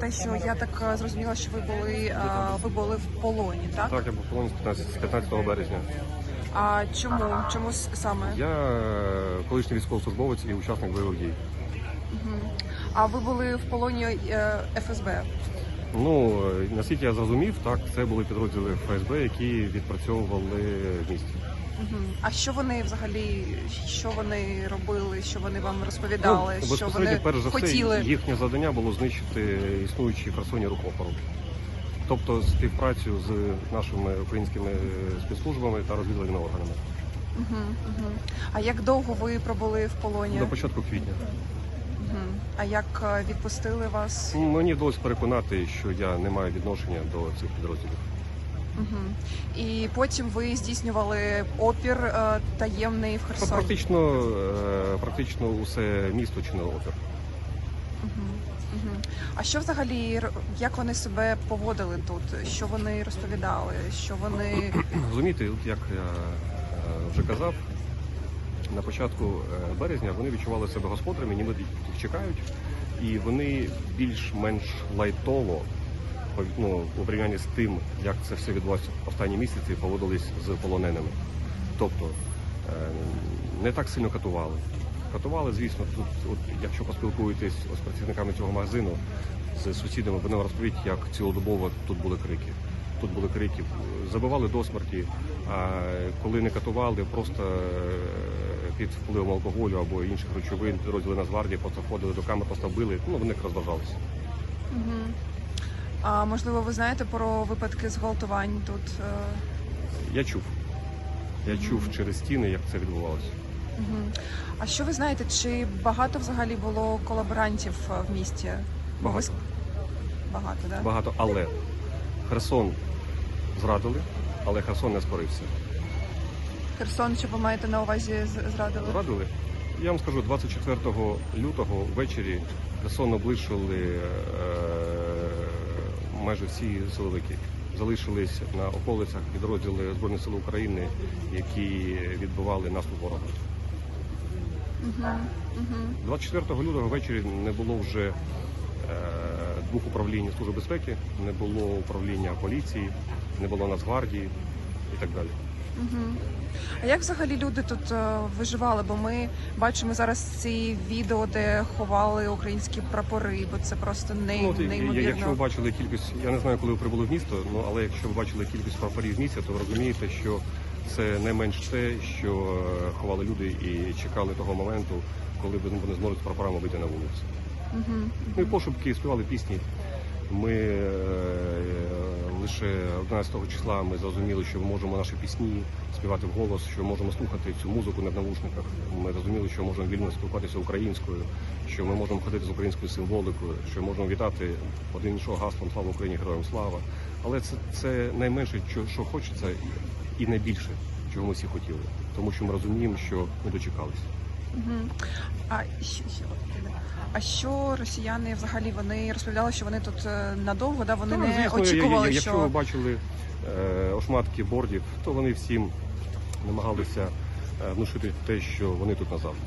Те, що я так е, зрозуміла, що ви були е, ви були в полоні, так? Так, я був в полоні з 15, з 15 березня. А чому? Чому саме? Я е, колишній військовослужбовець і учасник бойових дій. А ви були в полоні е, ФСБ? Ну, е, наскільки я зрозумів, так, це були підрозділи ФСБ, які відпрацьовували в місті. А що вони взагалі, що вони робили, що вони вам розповідали, ну, що вони перш за хотіли? все, їхнє завдання було знищити існуючий в Херсоні рух опору. Тобто співпрацю з нашими українськими спецслужбами та розвідувальними органами. Мгм, мгм. А як довго ви пробули в полоні? До початку квітня. А як е, відпустили вас? Мені вдалося переконати, що я не маю відношення до цих підрозділів. І потім ви здійснювали опір е, таємний в Херсоні? Практично, е, практично усе місто чинило опір. А що взагалі як вони себе поводили тут? Що вони розповідали? Що вони Розумієте, от як я вже казав, на початку е, березня вони відчували себе господарями, ніби їх чекають, і вони більш-менш лайтово ну, у порівнянні з тим, як це все відбулося останні місяці, поводились з полоненими. Тобто е, не так сильно катували. Катували, звісно, тут, от, якщо поспілкуєтесь з працівниками цього магазину, з сусідами, вони вам розповідь, як цілодобово тут були крики. Тут були крики, забивали до смерті, а коли не катували, просто е, під впливом алкоголю або інших речовин розділи Нацгвардії, просто входили до камер, просто били, ну вони розважалися. Мгм. А можливо, ви знаєте про випадки зґвалтувань тут? е? Я чув. Я чув через стіни, як це відбувалося. Мгм. А що ви знаєте, чи багато взагалі було колаборантів е, в місті? Багато. Багато, да? Багато, але Херсон зрадили, але Херсон не спорився. Херсон, що ви маєте на увазі зрадили? Зрадили. Я вам скажу, 24 лютого ввечері Херсон облишили е, майже всі силовики. Залишились на околицях підрозділи Збройних сил України, які відбивали наступ ворога. Мгм. Мгм. 24 лютого ввечері не було вже е, двох управлінь Служби безпеки, не було управління поліції, не було Нацгвардії і так далі. А як взагалі люди тут е, виживали? Бо ми бачимо зараз ці відео, де ховали українські прапори, бо це просто ней... Ну, от, неймовірно. якщо ви бачили кількість, я не знаю, коли ви прибули в місто, ну але якщо ви бачили кількість прапорів в місті, то ви розумієте, що це не менш те, що е, ховали люди і чекали того моменту, коли вони зможуть з прапорами вийти на вулицю. Мгм. Ну і пошепки співали пісні. Ми е, лише 11 числа ми зрозуміли, що ми можемо наші пісні співати вголос, що можемо слухати цю музику на навушниках. Ми зрозуміли, що можемо вільно спілкуватися українською, що ми можемо ходити з українською символикою, що можемо вітати один іншого гаслом Слава Україні, героям слава. Але це, це найменше, що хочеться, і найбільше, чого ми всі хотіли, тому що ми розуміємо, що ми дочекалися. А що, що, а що росіяни взагалі вони розповідали, що вони тут е, надовго, да вони Та, не звісно, очікували, я- я- Якщо ви бачили е, ошматки бордів, то вони всім намагалися е, внушити те, що вони тут назавжди.